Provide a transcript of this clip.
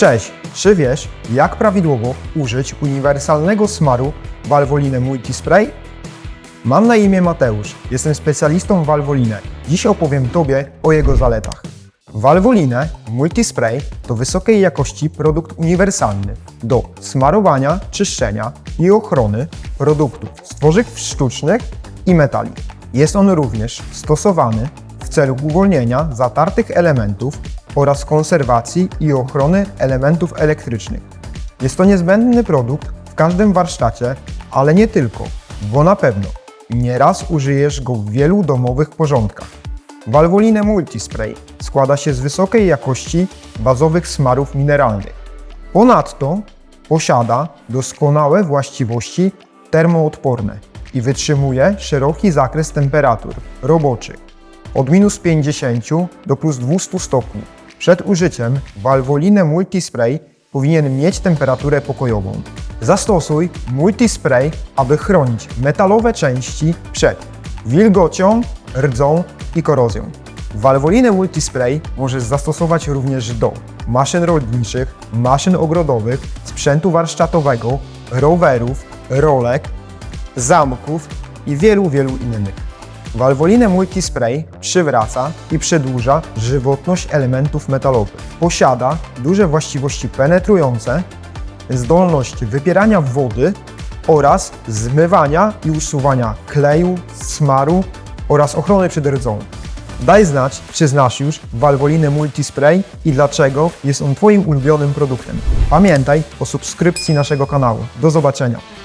Cześć! Czy wiesz, jak prawidłowo użyć uniwersalnego smaru Valvoline Multispray? Mam na imię Mateusz, jestem specjalistą w Valvoline. Dziś opowiem Tobie o jego zaletach. Valvoline Multispray to wysokiej jakości produkt uniwersalny do smarowania, czyszczenia i ochrony produktów z tworzyw sztucznych i metali. Jest on również stosowany celu uwolnienia zatartych elementów oraz konserwacji i ochrony elementów elektrycznych. Jest to niezbędny produkt w każdym warsztacie, ale nie tylko, bo na pewno nieraz użyjesz go w wielu domowych porządkach. Valvoline Multispray składa się z wysokiej jakości bazowych smarów mineralnych. Ponadto posiada doskonałe właściwości termoodporne i wytrzymuje szeroki zakres temperatur roboczych od minus 50 do plus 200 stopni. Przed użyciem Valvoline Multispray powinien mieć temperaturę pokojową. Zastosuj multispray, aby chronić metalowe części przed wilgocią, rdzą i korozją. Valvoline Multispray możesz zastosować również do maszyn rolniczych, maszyn ogrodowych, sprzętu warsztatowego, rowerów, rolek, zamków i wielu, wielu innych. Valvoline Multispray przywraca i przedłuża żywotność elementów metalowych. Posiada duże właściwości penetrujące, zdolność wypierania wody oraz zmywania i usuwania kleju, smaru oraz ochrony przed rdzą. Daj znać, czy znasz już Valvoline Multispray i dlaczego jest on Twoim ulubionym produktem. Pamiętaj o subskrypcji naszego kanału. Do zobaczenia.